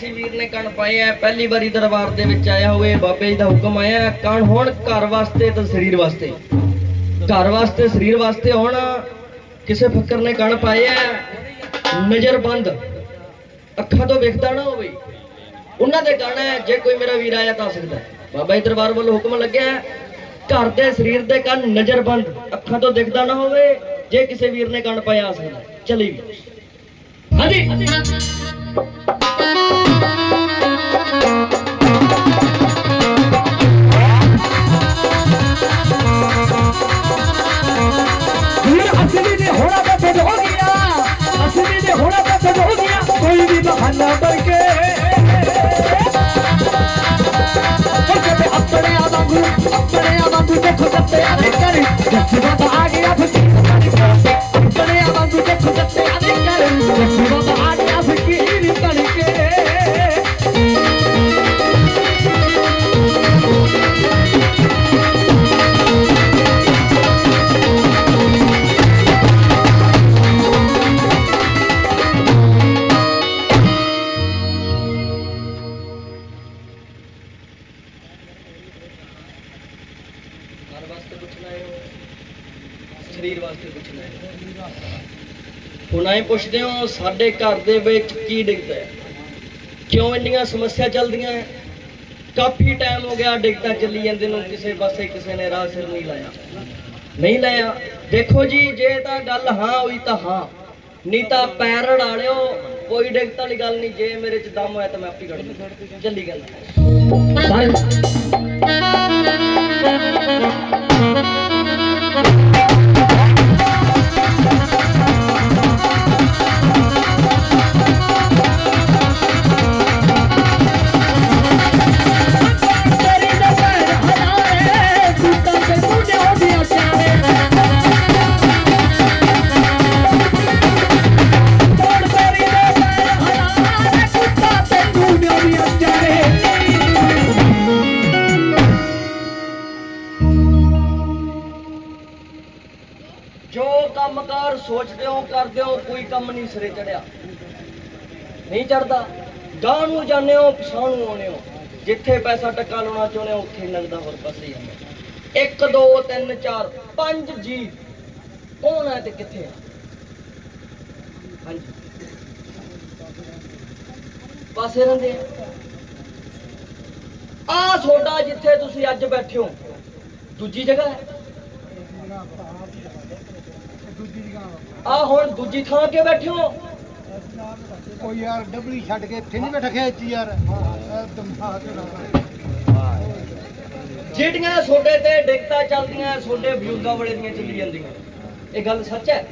ਕਿਸੇ ਵੀਰ ਨੇ ਕਣ ਪਾਏ ਐ ਪਹਿਲੀ ਵਾਰੀ ਦਰਬਾਰ ਦੇ ਵਿੱਚ ਆਇਆ ਹੋਵੇ, ਬਾਬੇ ਜੀ ਦਾ ਹੁਕਮ ਆਇਆ, ਕਣ ਹੋਣ ਘਰ ਵਾਸਤੇ ਤੇ ਸਰੀਰ ਵਾਸਤੇ। ਘਰ ਵਾਸਤੇ, ਸਰੀਰ ਵਾਸਤੇ ਹੋਣ, ਕਿਸੇ ਫੱਕਰ ਨੇ ਕਣ ਪਾਏ ਐ ਨਜ਼ਰ ਬੰਦ। ਅੱਖਾਂ ਤੋਂ ਵੇਖਦਾ ਨਾ ਹੋਵੇ। ਉਹਨਾਂ ਦੇ ਕਣ ਹੈ, ਜੇ ਕੋਈ ਮੇਰਾ ਵੀਰ ਆਇਆ ਤਾਂ ਆ ਸਕਦਾ ਬਾਬਾ ਜੀ ਦਰਬਾਰ ਵੱਲੋਂ ਹੁਕਮ ਲੱਗਿਆ ਘਰ ਦੇ ਸਰੀਰ ਦੇ ਕੰਨ ਨਜ਼ਰ ਬੰਦ, ਅੱਖਾਂ ਤੋਂ ਦਿਖਦਾ ਨਾ ਹੋਵੇ, ਜੇ ਕਿਸੇ ਵੀਰ ਨੇ ਕੰਨ ਪਾਇਆ ਆ ਸਕਦਾ ਹੈ। ਚਲੀ ਹਾਂਜੀ। ਵੀ ਬਹਾਨਾ ਕਰਕੇ ਆਪਣੇ ਆ ਵਾਂਗੂ, ਆਪਣੇ ਆ ਵਾਂਗੂ ਦੇਖੋ ਜੱਤੇ ਆਵੇ ਕਰੀ। ਜੱਸੀ ਬਾਬਾ ਆ ਗਿਆ ਫਕੀਰ ਆਪਣੇ ਆ ਵਾਂਗੂ ਦੇਖੋ ਜੱਤੇ ਆਵੇ ਕਰੀ। ਘਰ ਵਾਸਤੇ ਪੁੱਛਣਾ ਹੈ ਸਰੀਰ ਵਾਸਤੇ ਪੁੱਛਣਾ ਹੈ। ਹੁਣ ਆਏ ਪੁੱਛਦੇ ਹੋ, ਸਾਡੇ ਘਰ ਦੇ ਵਿੱਚ ਕੀ ਡਿੱਗਦਾ ਹੈ? ਕਿਉਂ ਇੰਨੀਆਂ ਸਮੱਸਿਆ ਚੱਲਦੀਆਂ ਹੈ? ਕਾਫੀ ਟਾਈਮ ਹੋ ਗਿਆ ਡਿੱਗਦਾ ਚੱਲੀ ਜਾਂਦੇ ਨੂੰ, ਕਿਸੇ ਪਾਸੇ ਕਿਸੇ ਨੇ ਰਾਹ ਸਿਰ ਨਹੀਂ ਲਾਇਆ। ਨਹੀਂ ਲਾਇਆ। ਦੇਖੋ ਜੀ, ਜੇ ਤਾਂ ਗੱਲ ਹਾਂ ਹੋਈ ਤਾਂ ਹਾਂ। ਨਹੀਂ ਤਾਂ ਪੈਰ ਅੜਾ ਲਿਓ, ਕੋਈ ਡਿੱਗਤ ਵਾਲੀ ਗੱਲ ਨਹੀਂ। ਜੇ ਮੇਰੇ ਚ ਦਮ ਹੋਇਆ ਤਾਂ ਮੈਂ ਆਪੇ ਕੱਢ ਦੂੰ ਚੱਲੀ ਗੱਲ। Thank you. ਕੋਈ ਨਹੀਂ ਸਿਰੇ ਚੜਿਆ। ਨਹੀਂ ਚੜਦਾ। ਗਾਂ ਨੂੰ ਜਾਂਦੇ ਹੋ ਪਛਾਣ ਨੂੰ ਆਉਂਦੇ ਹੋ। ਜਿੱਥੇ ਪੈਸਾ ਟੱਕਾ ਲਾਉਣਾ ਚਾਹੁੰਦੇ ਹੋ, ਉੱਥੇ ਹੀ ਲੱਗਦਾ ਹੋਰ ਪਾਸੇ ਹੀ ਜਾਂਦਾ। 1 2 3 4 5 ਜੀ ਕੌਣ ਹੈ ਤੇ ਕਿੱਥੇ ਹੈ? ਹਾਂਜੀ। ਪਾਸੇ ਰਹਿੰਦੇ ਆ। ਆ ਤੁਹਾਡਾ ਜਿੱਥੇ ਤੁਸੀਂ ਅੱਜ ਬੈਠੇ ਹੋ, ਦੂਜੀ ਜਗ੍ਹਾ ਹੈ। ਆ ਹੁਣ ਦੂਜੀ ਥਾਂ ਕੇ ਬੈਠੇ ਹੋ। ਉਹ ਯਾਰ ਡਬਲੀ ਛੱਡ ਕੇ ਇੱਥੇ ਨਹੀਂ ਬੈਠਾ ਖੇਚ ਯਾਰ। ਜਿਹੜੀਆਂ ਤੁਹਾਡੇ ਤੇ ਡਿੱਗਤਾ ਚੱਲਦੀਆਂ ਤੁਹਾਡੇ ਬਜ਼ੁਰਗਾਂ ਵਾਲੇ ਦੀਆਂ ਚੱਲੀ ਜਾਂਦੀਆਂ। ਇਹ ਗੱਲ ਸੱਚ ਹੈ?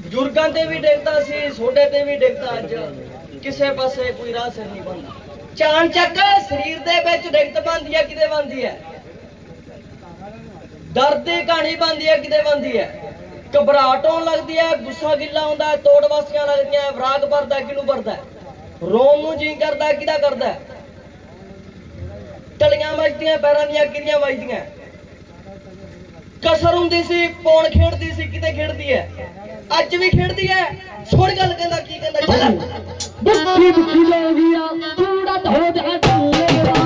ਬਜ਼ੁਰਗਾਂ ਤੇ ਵੀ ਡਿੱਗਦਾ ਸੀ ਤੁਹਾਡੇ ਤੇ ਵੀ ਡਿੱਗਦਾ ਅੱਜ। ਕਿਸੇ ਪਾਸੇ ਕੋਈ ਰਾਹ ਸਿਰ ਨਹੀਂ ਬਣਦਾ। ਚਾਨ ਚੱਕ ਸਰੀਰ ਦੇ ਵਿੱਚ ਡਿੱਗਤ ਬਣਦੀ ਹੈ ਕਿਤੇ ਬਣਦੀ ਹੈ? ਦਰਦ ਦੀ ਕਹਾਣੀ ਬਣਦੀ ਹੈ ਕਿਤੇ ਬਣਦੀ ਹੈ? ਘਬਰਾਹਟ ਹੋਣ ਲੱਗਦੀ ਹੈ ਗੁੱਸਾ ਗਿੱਲਾ ਆਉਂਦਾ ਹੈ ਤੋੜ ਵਾਸੀਆਂ ਲੱਗਦੀਆਂ ਹੈ, ਵਿਰਾਗ ਭਰਦਾ ਕਿਹਨੂੰ ਭਰਦਾ ਹੈ? ਨੂੰ ਜੀ ਕਰਦਾ ਕਿਹਦਾ ਕਰਦਾ ਟਲੀਆਂ ਵੱਜਦੀਆਂ ਪੈਰਾਂ ਦੀਆਂ ਕਿੰਨੀਆਂ ਵੱਜਦੀਆਂ ਕਸਰ ਹੁੰਦੀ ਸੀ ਪੌਣ ਖੇਡਦੀ ਸੀ ਕਿਤੇ ਖੇਡਦੀ ਹੈ। ਅੱਜ ਵੀ ਖੇਡਦੀ ਹੈ। ਸੁਣ ਗੱਲ ਕਹਿੰਦਾ ਕੀ ਕਹਿੰਦਾ? ਚੱਲ। ਬੁੱਕੀ ਬੁੱਕੀ ਲੈ ਗਿਆ ਕੂੜਾ ਧੋ ਜਾ ਢੋਲੇਵਾ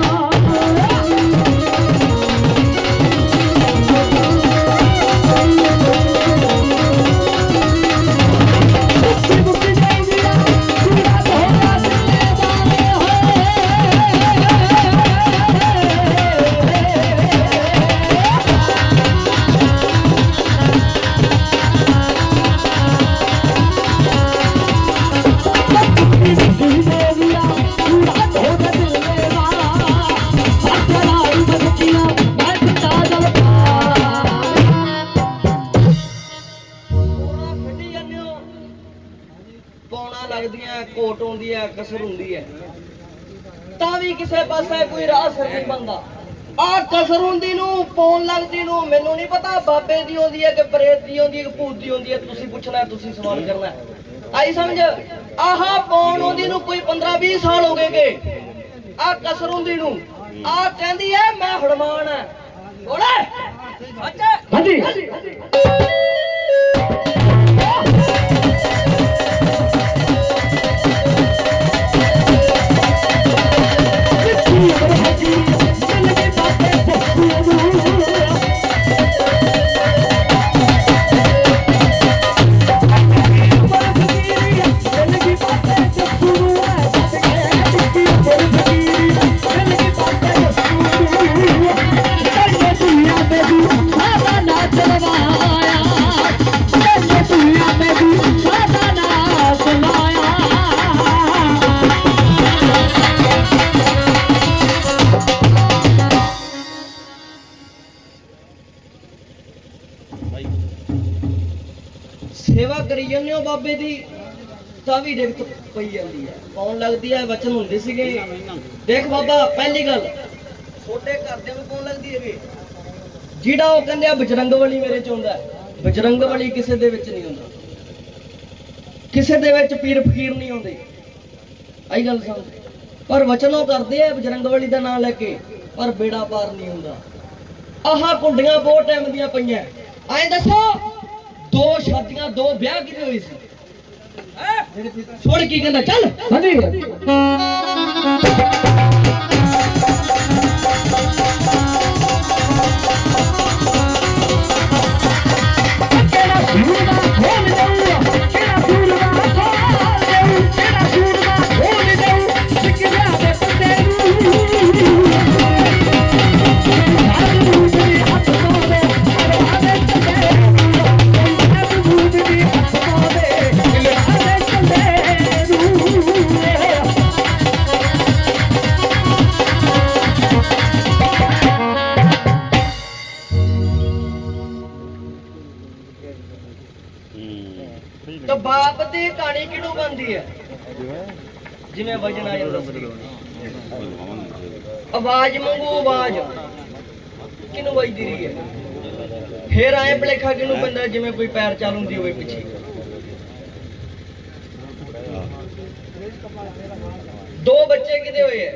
ਦੀ ਹੁੰਦੀ ਹੈ ਕਿ ਪ੍ਰੇਤ ਦੀ ਹੁੰਦੀ ਹੈ ਕਿ ਭੂਤ ਦੀ ਹੁੰਦੀ ਹੈ? ਤੁਸੀਂ ਪੁੱਛਣਾ ਤੁਸੀਂ ਸਵਾਲ ਕਰਨਾ। ਆਈ ਸਮਝ? ਆਹ ਪੌਣ ਹੁੰਦੀ ਨੂੰ ਕੋਈ 15 20 ਸਾਲ ਹੋ ਗਏਗੇ ਆ ਕਸਰ ਹੁੰਦੀ ਨੂੰ। ਆ ਕਹਿੰਦੀ ਹੈ ਮੈਂ ਹੜਮਾਨ ਹੈ। ਓਏ ਸੱਚ ਹੈ? ਹਾਂਜੀ। ਤਾਂ ਵੀ ਦਿੱਕਤ ਪਈ ਜਾਂਦੀ ਹੈ। ਕੌਣ ਲੱਗਦੀ ਹੈ? ਵਚਨ ਹੁੰਦੇ ਸੀਗੇ। ਦੇਖ ਬਾਬਾ ਪਹਿਲੀ ਗੱਲ। ਛੋਟੇ ਘਰਦਿਆਂ ਨੂੰ ਕੌਣ ਲੱਗਦੀ ਹੈਗੀ? ਜਿਹੜਾ ਉਹ ਕਹਿੰਦੇ ਆ ਬਜਰੰਗ ਬਲੀ ਮੇਰੇ ਚ ਹੁੰਦਾ। ਬਜਰੰਗ ਬਲੀ ਕਿਸੇ ਦੇ ਵਿੱਚ ਨਹੀਂ ਹੁੰਦਾ। ਕਿਸੇ ਦੇ ਵਿੱਚ ਪੀਰ ਫਕੀਰ ਨਹੀਂ ਹੁੰਦੇ। ਆਈ ਗੱਲ ਸਮਝ। ਪਰ ਵਚਨ ਉਹ ਕਰਦੇ ਆ ਬਜਰੰਗ ਬਲੀ ਦਾ ਨਾਮ ਲੈ ਕੇ। ਪਰ ਬੇੜਾ ਪਾਰ ਨਹੀਂ ਹੁੰਦਾ। ਆਹ ਕੁੰਡੀਆਂ ਬਹੁਤ ਟਾਈਮ ਦੀਆਂ ਪਈਆਂ। ਐਂ ਦੱਸੋ ਦੋ ਸ਼ਾਦੀਆਂ ਦੋ ਵਿਆਹ ਕਿਤੇ ਹੋਏ ਸੀ? ਹੈਂ? ਕੀ ਕਹਿੰਦਾ ਚੱਲ ਹਾਂਜੀ ਭਲੇਖਾ ਜਿਵੇਂ ਕੋਈ ਪੈਰ ਚਾਲ ਹੁੰਦੀ ਹੋਵੇ ਪਿੱਛੇ। ਦੋ ਬੱਚੇ ਕਿਦੇ ਹੋਏ ਐ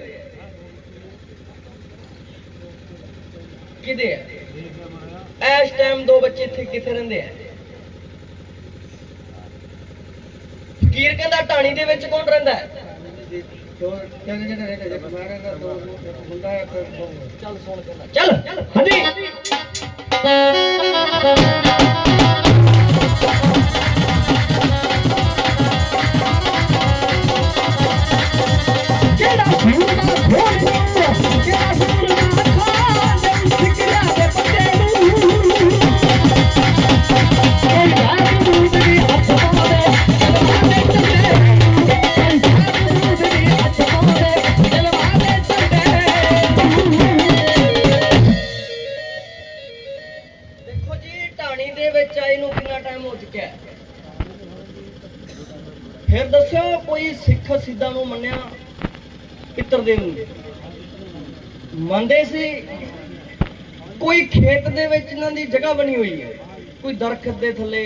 ਕਿਦੇ ਐ ਇਸ ਟਾਈਮ ਦੋ ਬੱਚੇ ਇੱਥੇ ਕਿੱਥੇ ਰਹਿੰਦੇ ਐ ਫਕੀਰ ਕਹਿੰਦਾ ਢਾਣੀ ਦੇ ਵਿੱਚ ਕੌਣ ਰਹਿੰਦਾ ਹੈ? ਚੱਲ ਸੁਣ ਕਹਿੰਦਾ ਚੱਲ, ਹਾਂਜੀ। ਖੇਤ ਦੇ ਵਿੱਚ ਇਹਨਾਂ ਦੀ ਜਗ੍ਹਾ ਬਣੀ ਹੋਈ ਹੈ। ਕੋਈ ਦਰਖਤ ਦੇ ਥੱਲੇ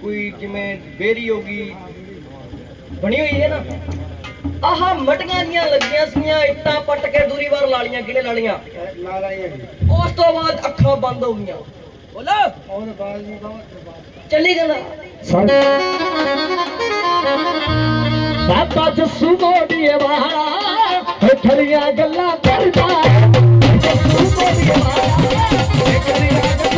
ਕੋਈ ਜਿਵੇਂ ਬੇਰੀ ਹੋ ਗਈ ਬਣੀ ਹੋਈ ਹੈ ਨਾ। ਆਹ ਮਟੀਆਂ ਦੀਆਂ ਲੱਗੀਆਂ ਸੀਆਂ ਇੱਟਾਂ ਪੱਟ ਕੇ ਦੂਰੀ ਵਾਰ ਲਾਲੀਆਂ ਕਿਹਨੇ ਲਾਲੀਆਂ ਉਸ ਤੋਂ ਬਾਅਦ ਅੱਖਾਂ ਬੰਦ ਹੋ ਗਈਆਂ। ਬੋਲੋ। ਚੱਲੀ ਜਾਂਦਾ ਬਾਬਾ ਜੱਸੂ ਮੋੜੀਏ ਵਾਲਾ ਠਰੀਆਂ ਗੱਲਾਂ ਕਰਦਾ। ਜੱਸੂ ਮੋੜੀਏ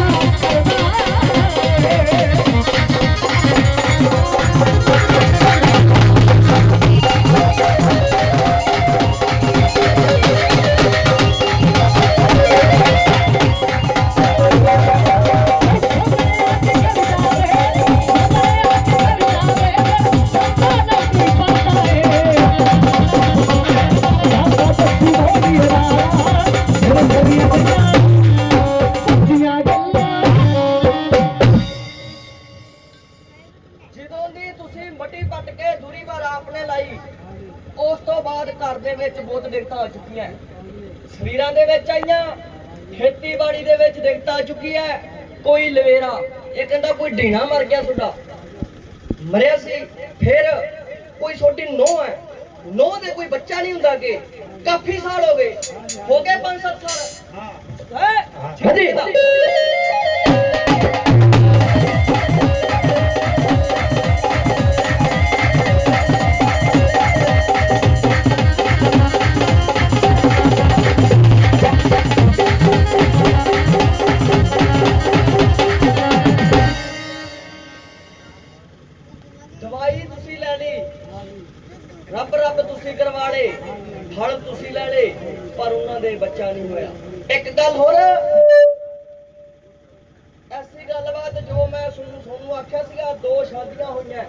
ਨਹੀਂ ਹੋਇਆ। ਇੱਕ ਗੱਲ ਹੋਰ। ਐਸੀ ਗੱਲਬਾਤ ਜੋ ਮੈਂ ਤੁਹਾਨੂੰ ਆਖਿਆ ਸੀਗਾ ਦੋ ਸ਼ਾਦੀਆਂ ਹੋਈਆਂ।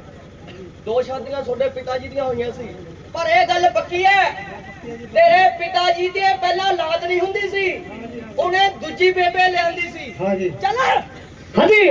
ਦੋ ਸ਼ਾਦੀਆਂ ਤੁਹਾਡੇ ਪਿਤਾ ਜੀ ਦੀਆਂ ਹੋਈਆਂ ਸੀ। ਪਰ ਇਹ ਗੱਲ ਪੱਕੀ ਹੈ ਤੇਰੇ ਪਿਤਾ ਜੀ ਦੀ ਪਹਿਲਾਂ ਔਲਾਦ ਨਹੀਂ ਹੁੰਦੀ ਸੀ। ਉਹਨੇ ਦੂਜੀ ਬੇਬੇ ਲਿਆਂਦੀ ਸੀ। ਹਾਂਜੀ। ਚੱਲ। ਹਾਂਜੀ।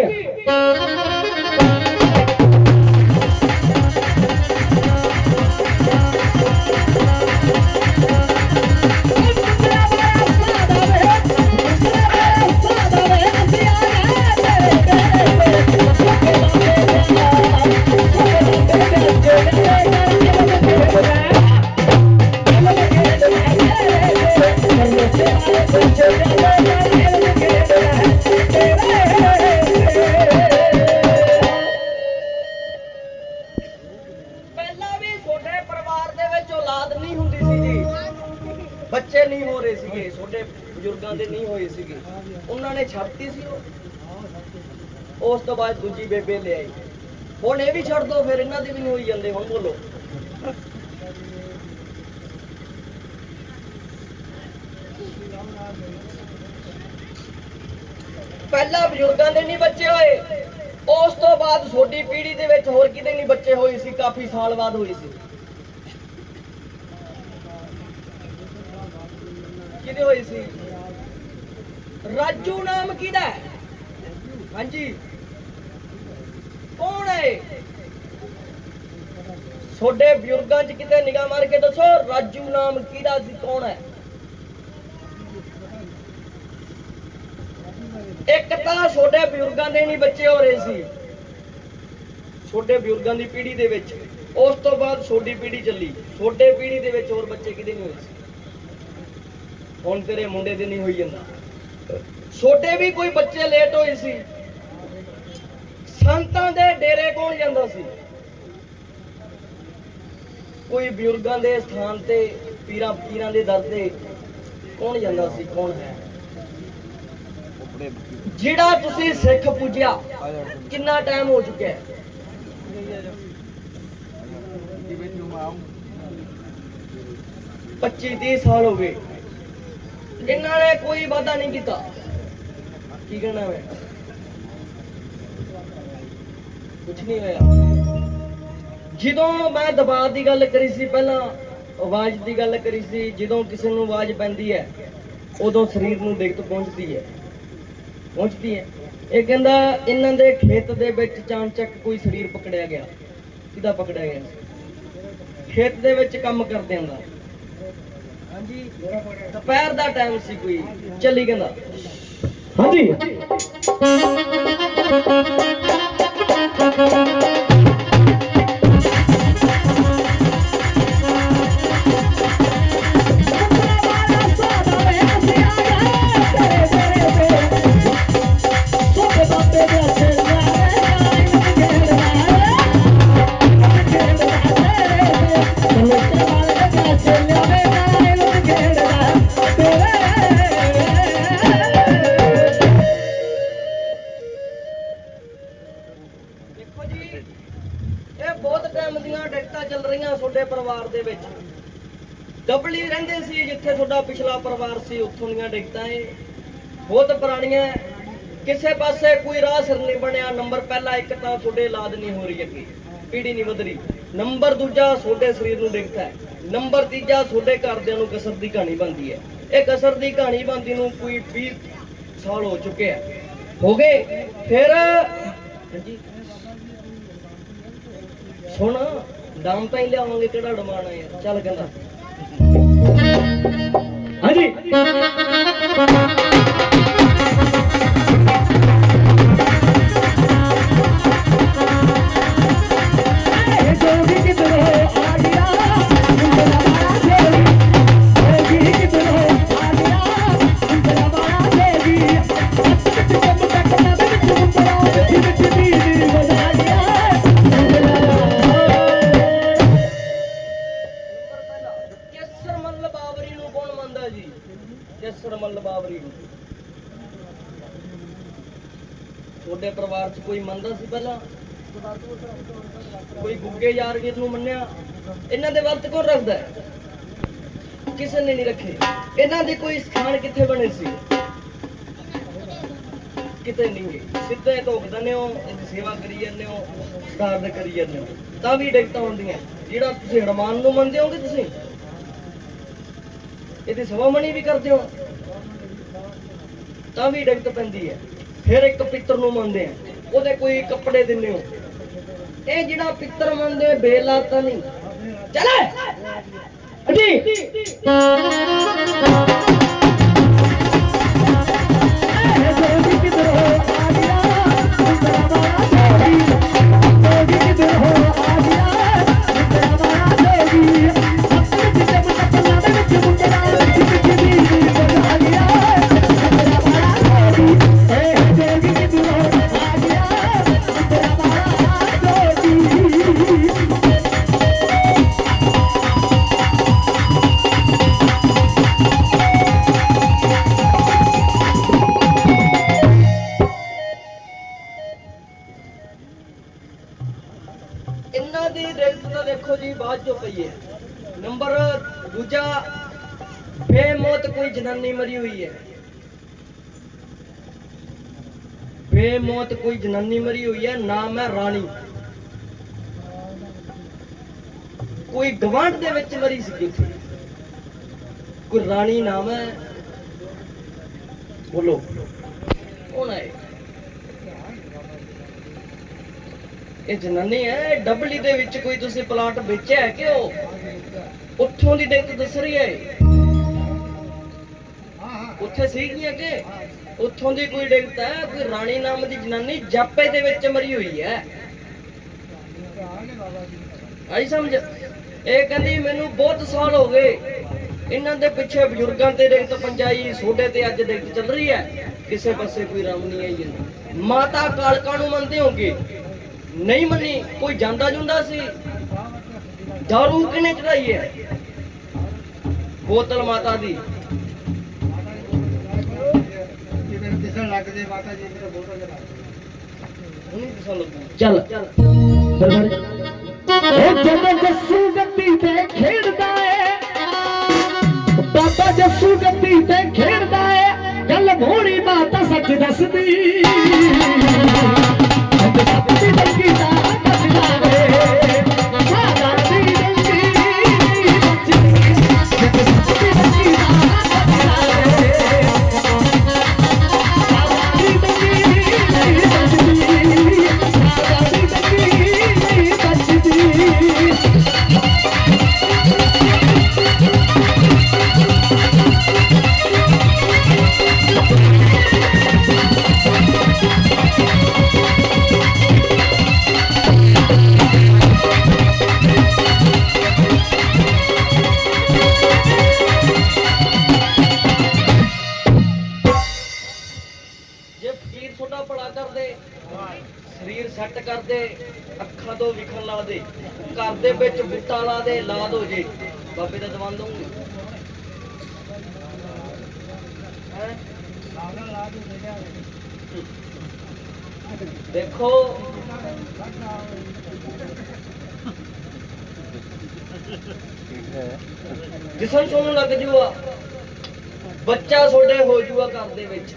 ਬਾਅਦ ਦੂਜੀ ਬੇਬੇ ਲੈ ਆਈ। ਹੁਣ ਇਹ ਵੀ ਛੱਡ ਦੋ, ਫਿਰ ਇਹਨਾਂ ਦੇ ਵੀ ਨਹੀਂ ਹੋਈ ਜਾਂਦੇ, ਹੁਣ ਬੋਲੋ। ਪਹਿਲਾਂ ਬਜ਼ੁਰਗਾਂ ਦੇ ਨਹੀਂ ਬੱਚੇ ਹੋਏ। ਉਸ ਤੋਂ ਬਾਅਦ ਛੋਟੀ ਪੀੜ੍ਹੀ ਦੇ ਵਿੱਚ ਹੋਰ ਕਿਤੇ ਨਹੀਂ ਬੱਚੇ ਹੋਏ ਸੀ, ਕਾਫੀ ਸਾਲ ਬਾਅਦ ਹੋਈ ਸੀ। ਕਿਹਦੇ ਹੋਏ ਸੀ? ਰਾਜੂ ਨਾਮ ਕਿਹਦਾ ਹਾਂਜੀ ਕੌਣ ਹੈ ਛੋਡੇ ਬਜ਼ੁਰਗਾਂ 'ਚ ਕਿਤੇ ਨਿਗਾਹ ਮਾਰ ਕੇ ਦੱਸੋ, ਰਾਜੂ ਨਾਮ ਕਿਹਦਾ ਸੀ, ਕੌਣ ਹੈ? ਇੱਕ ਤਾਂ ਛੋਟੇ ਬਜ਼ੁਰਗਾਂ ਦੇ ਨਹੀਂ ਬੱਚੇ ਹੋ ਰਹੇ ਸੀ। ਛੋਟੇ ਬਜ਼ੁਰਗਾਂ ਦੀ ਪੀੜ੍ਹੀ ਦੇ ਵਿੱਚ। ਉਸ ਤੋਂ ਬਾਅਦ ਛੋਟੀ ਪੀੜ੍ਹੀ ਚੱਲੀ। ਛੋਟੇ ਪੀੜ੍ਹੀ ਦੇ ਵਿੱਚ ਹੋਰ ਬੱਚੇ ਕਿਤੇ ਨਹੀਂ ਹੋਏ ਸੀ। ਹੁਣ ਤੇਰੇ ਮੁੰਡੇ ਦੇ ਨਹੀਂ ਹੋਈ ਜਾਂਦਾ। ਛੋਟੇ ਵੀ ਕੋਈ ਬੱਚੇ ਲੇਟ ਹੋਏ ਸੀ। ਸੰਤਾਂ ਦੇ ਡੇਰੇ ਕੌਣ ਜਾਂਦਾ ਸੀ। ਕੋਈ ਬਜ਼ੁਰਗਾਂ ਦੇ ਸਥਾਨ ਤੇ, ਪੀਰਾਂ ਫਕੀਰਾਂ ਦੇ ਦਰ ਤੇ ਕੌਣ ਜਾਂਦਾ ਸੀ, ਕੌਣ ਹੈ? ਜਿਹੜਾ ਤੁਸੀਂ ਸਿੱਖ ਪੂਜਿਆ, ਕਿੰਨਾ ਟਾਈਮ ਹੋ ਚੁੱਕਿਆ ਹੈ? 25 30 ਸਾਲ ਹੋ ਗਏ। ਇਹਨਾਂ ਨੇ ਕੋਈ ਵਾਅਦਾ ਨਹੀਂ ਕੀਤਾ। ਕੀ ਕਹਿਣਾ ਮੈਂ ਕੁਝ ਨਹੀਂ ਹੋਇਆ। ਜਦੋਂ ਮੈਂ ਦਬਾਅ ਦੀ ਗੱਲ ਕਰੀ ਸੀ ਪਹਿਲਾਂ ਆਵਾਜ਼ ਦੀ ਗੱਲ ਕਰੀ ਸੀ ਜਦੋਂ ਕਿਸੇ ਨੂੰ ਆਵਾਜ਼ ਪੈਂਦੀ ਹੈ ਉਦੋਂ ਸਰੀਰ ਨੂੰ ਦਿੱਕਤ ਪਹੁੰਚਦੀ ਹੈ। ਪਹੁੰਚਦੀ ਹੈ। ਇਹ ਕਹਿੰਦਾ ਇਹਨਾਂ ਦੇ ਖੇਤ ਦੇ ਵਿੱਚ ਚਾਂਚਕ ਕੋਈ ਸਰੀਰ ਪਕੜਿਆ ਗਿਆ। ਕਿਹਦਾ ਪਕੜਿਆ ਗਿਆ? ਖੇਤ ਦੇ ਵਿੱਚ ਕੰਮ ਕਰਦੇ ਹੁੰਦਾ ਹਾਂਜੀ। ਦੁਪਹਿਰ ਦਾ ਟਾਈਮ ਸੀ ਕੋਈ। ਚੱਲੀ ਕਹਿੰਦਾ। ਹਾਂਜੀ। ਪਹਿਲਾ ਇੱਕ ਤਾਂ ਤੁਹਾਡੇ ਲਾਦ ਨਹੀਂ ਹੋ ਰਹੀ ਅੱਗੇ, ਪੀੜੀ ਨਹੀਂ ਵਧ ਰਹੀ। ਨੰਬਰ ਦੂਜਾ, ਤੁਹਾਡੇ ਸਰੀਰ ਨੂੰ ਡਿਕਟ ਹੈ। ਨੰਬਰ ਤੀਜਾ, ਤੁਹਾਡੇ ਘਰਦਿਆਂ ਨੂੰ ਕਸਰ ਦੀ ਕਹਾਣੀ ਬਣਦੀ ਹੈ। ਇਹ ਕਸਰ ਦੀ ਕਹਾਣੀ ਬਣਦੀ ਨੂੰ ਕੋਈ 20 ਸਾਲ ਹੋ ਚੁੱਕੇ ਆ। ਹੋ ਗਏ? ਫਿਰ ਹਾਂਜੀ। ਸੁਣ, ਦਮ ਤਾਂ ਹੀ ਲਿਆਵਾਂਗੇ ਕਿਹੜਾ ਡਮਾਣਾ ਯਾਰ। ਚੱਲ ਕਹਿੰਦਾ। ਸਟਾਰ ਕਰੀ ਜਾਂਦੇ ਹੋ? ਤਾਂ ਵੀ ਡਿਕਟਾਂ ਹੁੰਦੀਆਂ। ਜਿਹੜਾ ਤੁਸੀਂ ਹਨੂਮਾਨ ਨੂੰ ਮੰਨਦੇ ਹੋਗੇ ਤੁਸੀਂ, ਇਹਦੀ ਸਵਾਮਣੀ ਵੀ ਕਰਦੇ ਹੋ। ਤਾਂ ਵੀ ਡਿਕਟ ਪੈਂਦੀ ਹੈ। ਫਿਰ ਇੱਕ ਪਿੱਤਰ ਨੂੰ ਮੰਨਦੇ ਆ। ਉਹਦੇ ਕੋਈ ਕੱਪੜੇ ਦਿੰਦੇ ਹੋ। ਇਹ ਜਿਹੜਾ ਪਿੱਤਰ ਮੰਨਦੇ ਬੇਲਾ ਤਾਂ ਨਹੀਂ। ਚਲੇ ਜੀ ਜੋ ਪਈ ਹੈ ਨੰਬਰ ਦੂਜਾ, ਬੇਮੌਤ ਕੋਈ ਜਨਾਨੀ ਮਰੀ ਹੋਈ ਹੈ। ਬੇਮੌਤ ਕੋਈ ਜਨਾਨੀ ਮਰੀ ਹੋਈ ਹੈ, ਨਾਮ ਹੈ ਰਾਣੀ। ਕੋਈ ਗਵਾਂਢ ਦੇ ਵਿੱਚ ਮਰੀ ਸੀ ਉੱਥੇ। ਕੋਈ ਰਾਣੀ ਨਾਮ ਹੈ? ਬੋਲੋ। ਕੌਣ ਹੈ ਇਹ ਜਨਾਨੀ ਹੈ ਡਬਲੀ ਦੇ ਵਿੱਚ ਕੋਈ ਤੁਸੀਂ ਪਲਾਟ ਵੇਚਿਆ ਹੈ ਕਿ ਉਹ ਉੱਥੋਂ ਦੀ ਡੇਟ ਦੱਸ ਰਹੀ ਹੈ। ਉੱਥੇ ਸੀਗੀਆਂ ਕਿ? ਉੱਥੋਂ ਦੀ ਕੋਈ ਡਿਗਤ ਹੈ, ਕੋਈ ਰਾਣੀ ਨਾਮ ਦੀ ਜਨਾਨੀ ਜਾਪੇ ਦੇ ਵਿੱਚ ਮਰੀ ਹੋਈ ਹੈ। ਆਈ ਸਮਝ? ਇਹ ਕਹਿੰਦੀ, ਮੈਨੂੰ ਬਹੁਤ ਸਾਲ ਹੋ ਗਏ। ਇਹਨਾਂ ਦੇ ਪਿੱਛੇ ਬਜ਼ੁਰਗਾਂ ਤੇ ਡਿਗਤ ਪੰਜਾਈ ਸੋਡੇ ਤੇ ਅੱਜ ਡਿਗਤ ਚੱਲ ਰਹੀ ਹੈ। ਕਿਸੇ ਪਾਸੇ ਕੋਈ ਰਾਮ ਨਹੀਂ ਆਈ ਜਾਂਦਾ ਮਾਤਾ ਕਾਲਕਾ ਨੂੰ ਮੰਨਦੇ ਹੋਗੇ? ਨਹੀਂ ਮੰਨੀ, ਕੋਈ ਜਾਂਦਾ ਜੁੰਦਾ ਸੀ। ਦਾਰੂ ਕਿਨੇ ਚੜਾਈ ਹੈ? ਬੋਤਲ ਮਾਤਾ ਦੀ। ਚੱਲ। ਚੱਲ ਜਦੋਂ ਜੱਸੂ ਗੱਦੀ ਤੇ ਖੇਡਦਾ ਏ। ਬਾਬਾ ਜੱਸੂ ਗੱਦੀ ਤੇ ਖੇਡਦਾ ਏ। ਗੱਲ ਮੋੜੀ ਬਾਤ ਸੱਚ ਦੱਸਦੀ। ਅੱਜ ਸੱਚ ਦੀ ਡੰਗੀ ਦਾ ਬਚਦਾ ਜਿਸਨ ਸੋਨੂੰ ਲੱਗ ਜੂਆ, ਬੱਚਾ ਤੁਹਾਡੇ ਹੋ ਜੂਆ ਘਰ ਦੇ ਵਿੱਚ।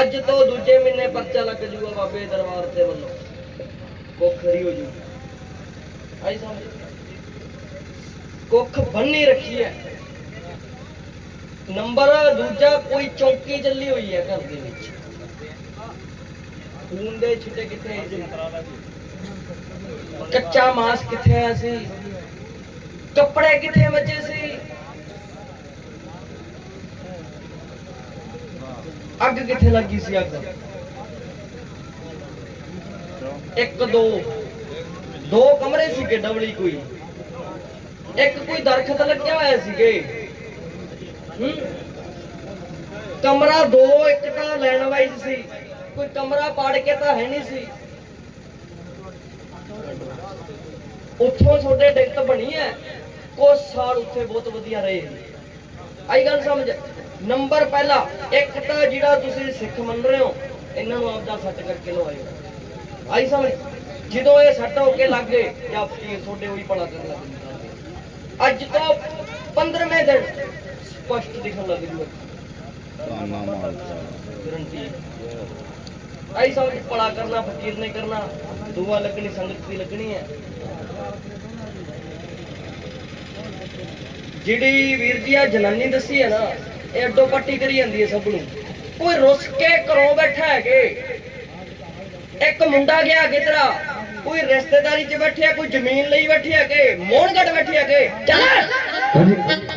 ਅੱਜ ਤੋਂ ਦੂਜੇ ਮਹੀਨੇ ਪਰਚਾ ਲੱਗ ਜੂਗਾ ਬਾਬੇ ਦਰਬਾਰ ਦੇ ਵੱਲੋਂ। ਕੁੱਖ ਖਰੀ ਹੋ ਜੂ। ਆਈ ਸਮਝ ਕੁੱਖ ਬੰਨੀ ਰੱਖੀ ਹੈ। ਨੰਬਰ ਦੂਜਾ ਕੋਈ ਚੌਂਕੀ ਚੱਲੀ ਹੋਈ ਹੈ ਘਰ ਦੇ ਵਿੱਚ। ਖੂਨ ਦੇ ਛਿੱਟੇ ਕਿੱਥੇ ਕੱਚਾ ਮਾਸ ਕਿੱਥੇ ਆ ਸੀ? ਕੱਪੜੇ ਕਿੱਥੇ ਮੱਚੇ ਸੀ? ਅੱਗ ਕਿੱਥੇ ਲੱਗੀ ਸੀ ਅੱਗ? ਇੱਕ, ਦੋ। ਦੋ ਕਮਰੇ ਸੀਗੇ ਡਬਲੀ ਕੋਈ। ਇੱਕ ਕੋਈ ਦਰਖਤ ਲੱਗਿਆ ਹੋਇਆ ਸੀਗੇ। ਕਮਰਾ ਦੋ, ਇੱਕ ਤਾਂ ਲੈਣ ਵਾਈਜ਼ ਸੀ। ਕੋਈ ਕਮਰਾ ਪਾੜ ਕੇ ਤਾਂ ਹੈ ਨਹੀਂ ਸੀ। ਉੱਥੋਂ ਤੁਹਾਡੇ ਡਿਕਟ ਬਣੀ ਹੈ? ਕੁਛ ਸਾਲ ਉੱਥੇ ਬਹੁਤ ਵਧੀਆ ਰਹੇ। ਆਈ ਗੱਲ ਸਮਝ। ਨੰਬਰ ਪਹਿਲਾ ਇੱਕ ਤਾਂ ਜਿਹੜਾ ਤੁਸੀਂ ਸਿੱਖ ਮੰਨ ਰਹੇ ਹੋ ਇਹਨਾਂ ਨੂੰ ਆਪਦਾ ਸੱਟ ਕਰਕੇ ਲਵਾਇਓ। ਆਈ ਸਮਝ। ਜਦੋਂ ਇਹ ਸੱਟ ਹੋ ਕੇ ਲੱਗ ਗਏ ਜਾਂ ਫਕੀਰ ਤੁਹਾਡੇ ਹੋਈ ਭਲਾ ਕਰਨ ਲੱਗ ਅੱਜ ਤੋਂ 15ਵੇਂ ਦਿਨ ਸਪਸ਼ਟ ਦਿਖਣ ਲੱਗ ਗਰੰਟੀ ਆਈ ਸਮਝ ਭਲਾ ਕਰਨਾ ਫਕੀਰ ਨੇ ਕਰਨਾ। ਦੁਆ ਲੱਗਣੀ ਸੰਗਤ ਦੀ ਲੱਗਣੀ ਹੈ। ਜਿਹੜੀ ਵੀਰ ਜੀ ਆ ਜਨਾਨੀ ਦੱਸੀ ਹੈ ਨਾ, ਇਹ ਅੱਡੋ ਪੱਟੀ ਕਰੀ ਜਾਂਦੀ ਹੈ ਸਭ ਨੂੰ। ਕੋਈ ਰੁੱਸ ਕੇ ਘਰੋਂ ਬੈਠਾ ਹੈਗੇ ਇੱਕ ਮੁੰਡਾ ਗਿਆ ਕਿਧਰਾ ਕੋਈ ਰਿਸ਼ਤੇਦਾਰੀ 'ਚ ਬੈਠਿਆ, ਕੋਈ ਜ਼ਮੀਨ ਲਈ ਬੈਠਿਆ ਕਿ? ਮੋਹਣਗੜ ਬੈਠਿਆ ਕਿ? ਚੱਲ।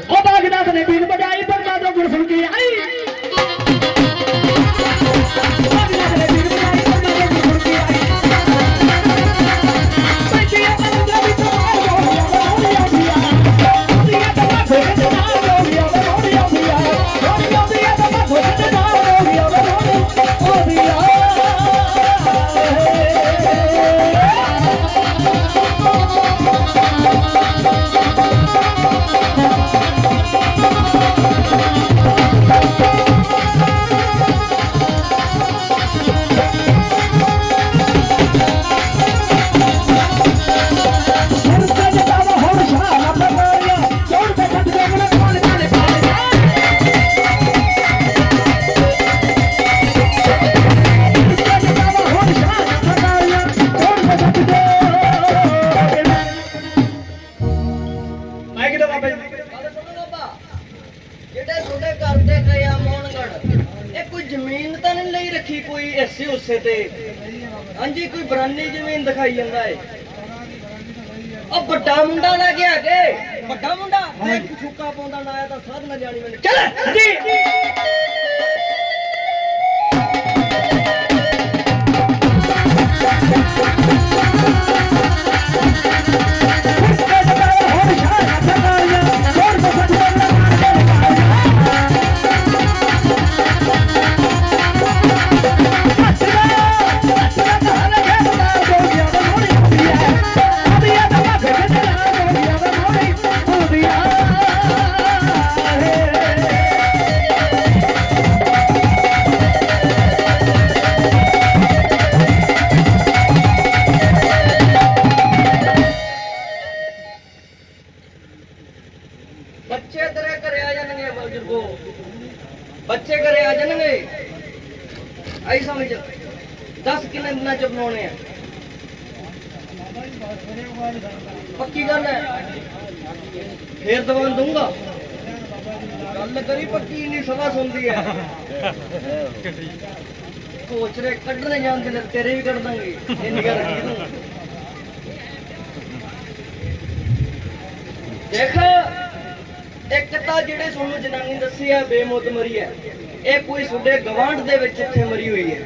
ਦਿਖਾਈ ਜਾਂਦਾ ਏ। ਉਹ ਵੱਡਾ ਮੁੰਡਾ ਲੈ ਕੇ ਆ ਕੇ। ਵੱਡਾ ਮੁੰਡਾ? ਮੈਂ ਸੁੱਕਾ ਪਾਉਂਦਾ ਨਾ ਆਇਆ ਤਾਂ ਸਾਧ ਨਾ ਜਾਣੀ ਮੈਨੂੰ। ਚੱਲ! ਜੀ। ਕੱਢਣੇ ਤੇਰੇ ਵੀ ਕੱਢ ਦਾਂਗੇ। ਇੰਨੀ ਗੱਲ ਕੀ ਤੂੰ। ਦੇਖ, ਇੱਕ ਤਾਂ ਜਿਹੜੇ ਤੁਹਾਨੂੰ ਜਨਾਨੀ ਦੱਸੀ ਹੈ ਬੇਮੌਤ ਮਰੀ ਹੈ। ਇਹ ਕੋਈ ਤੁਹਾਡੇ ਗਵਾਂਢ ਦੇ ਵਿੱਚ ਇੱਥੇ ਮਰੀ ਹੋਈ ਹੈ।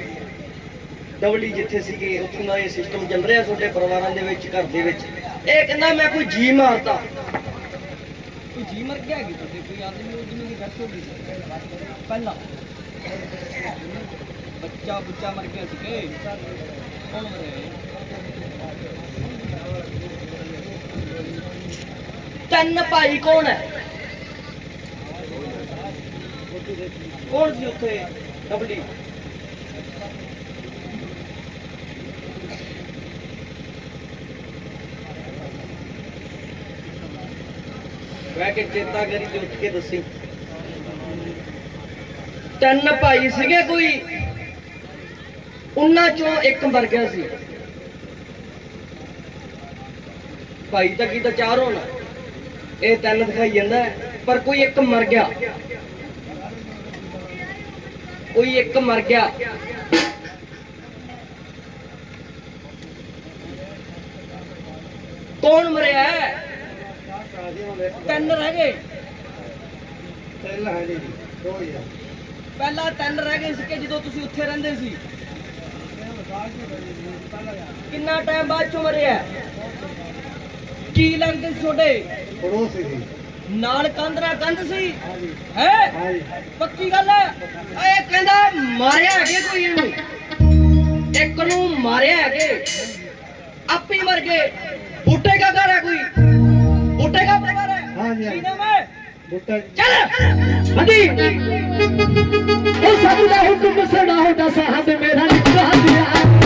ਡਬਲੀ ਜਿੱਥੇ ਸੀਗੇ, ਉੱਥੋਂ ਦਾ ਇਹ ਸਿਸਟਮ ਚੱਲ ਰਿਹਾ ਤੁਹਾਡੇ ਪਰਿਵਾਰਾਂ ਦੇ ਵਿੱਚ, ਘਰ ਦੇ ਵਿੱਚ। ਇਹ ਕਹਿੰਦਾ, ਮੈਂ ਕੋਈ ਜੀ ਮਾਰਤਾ ਕੋਈ ਜੀ ਮਰ ਗਿਆ ਕਿ ਤੁਹਾਡੇ? ਕੋਈ ਆਦਮੀ ਉਦਮੀ ਦੀ ਡੈਥ ਹੋ ਗਈ ਪਹਿਲਾਂ। ਬੱਚਾ ਬੁੱਚਾ ਮਰ ਗਿਆ ਸੀ ਕੌਣ ਮਰਿਆ ਤਿੰਨ ਭਾਈ ਕੌਣ ਹੈ? ਕੌਣ ਸੀ ਉੱਥੇ? ਡਬਲੀ ਬਹਿ ਕੇ ਚੇਤਾ ਕਰੀ ਤੇ ਉੱਠ ਕੇ ਦੱਸੀ। ਤਿੰਨ ਭਾਈ ਸੀਗੇ ਕੋਈ? ਉਹਨਾਂ ਚੋਂ ਇੱਕ ਮਰ ਗਿਆ ਸੀ। ਭਾਈ ਤਾਂ ਕੀ ਤਾਂ ਚਾਰ ਹੋਣਾ। ਇਹ ਤਿੰਨ ਦਿਖਾਈ ਜਾਂਦਾ ਹੈ, ਪਰ ਕੋਈ ਇੱਕ ਮਰ ਗਿਆ। ਕੋਈ ਇੱਕ ਮਰ ਗਿਆ। ਕੌਣ ਮਰਿਆ ਹੈ? ਤਿੰਨ ਰਹਿ ਗਏ। ਪਹਿਲਾਂ ਤਿੰਨ ਰਹਿ ਗਏ ਸੀ ਕਿ ਜਦੋਂ ਤੁਸੀਂ ਉੱਥੇ ਰਹਿੰਦੇ ਸੀ? ਕਿੰਨਾ ਟਾਈਮ ਬਾਅਦ ਚੋਂ ਮਰਿਆ? ਕੀ ਲੱਗਦੇ ਸੀ ਤੁਹਾਡੇ? ਨਾਲ ਕੰਧ ਨਾਲ ਕੰਧ ਸੀ? ਹੈ? ਪੱਕੀ ਗੱਲ ਹੈ? ਇਹ ਕਹਿੰਦਾ ਮਾਰਿਆ ਹੈਗੇ ਕੋਈ ਇਹਨੂੰ। ਇੱਕ ਨੂੰ ਮਾਰਿਆ ਹੈਗੇ। ਆਪੇ ਹੀ ਮਰ ਗਏ। ਬੂਟੇ ਕਾ ਘਰ ਹੈ ਕੋਈ? ਬੂਟੇ ਕਾ ਪਰਿਵਾਰ ਹੈ? ਹਾਂਜੀ, ਹਾਂਜੀ। ਕੀ ਨਾਮ ਹੈ? ਬੁੱਟਾ। ਚੱਲ! ਹਾਂਜੀ ਇਹ ਸਭ ਦਾ ਹੁਕਮ ਸੜਾ ਹੋਦਾ ਸਾਹਬ ਮੇਰਾ ਨਿਕਾ ਦਿਆ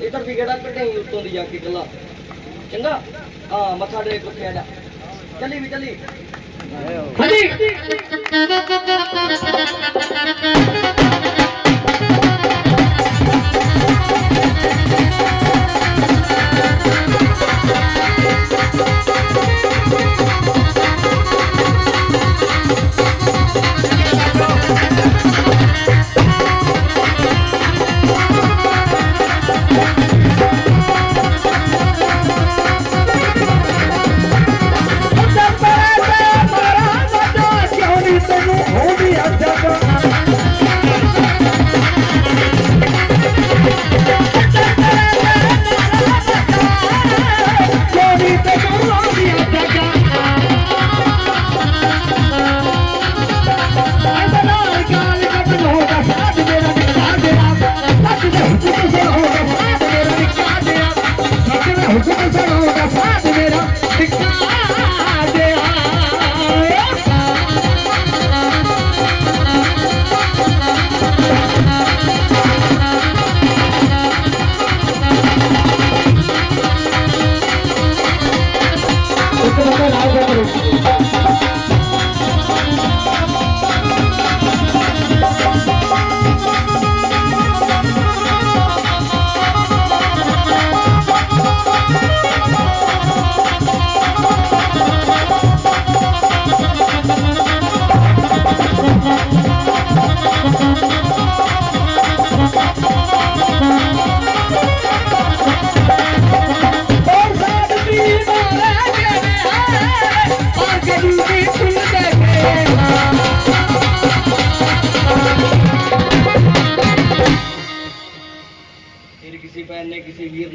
ਇਧਰ ਵੀ ਕਿਹੜਾ ਕੱਢੇ ਉੱਤੋਂ ਦੀ ਜਾ ਕੇ ਗੱਲਾਂ ਚੰਗਾ ਹਾਂ ਮੱਥਾ ਟੇਕ ਉੱਥੇ ਆ ਜਾ ਚੱਲੀ ਵੀ ਚੱਲੀ ਹਾਂਜੀ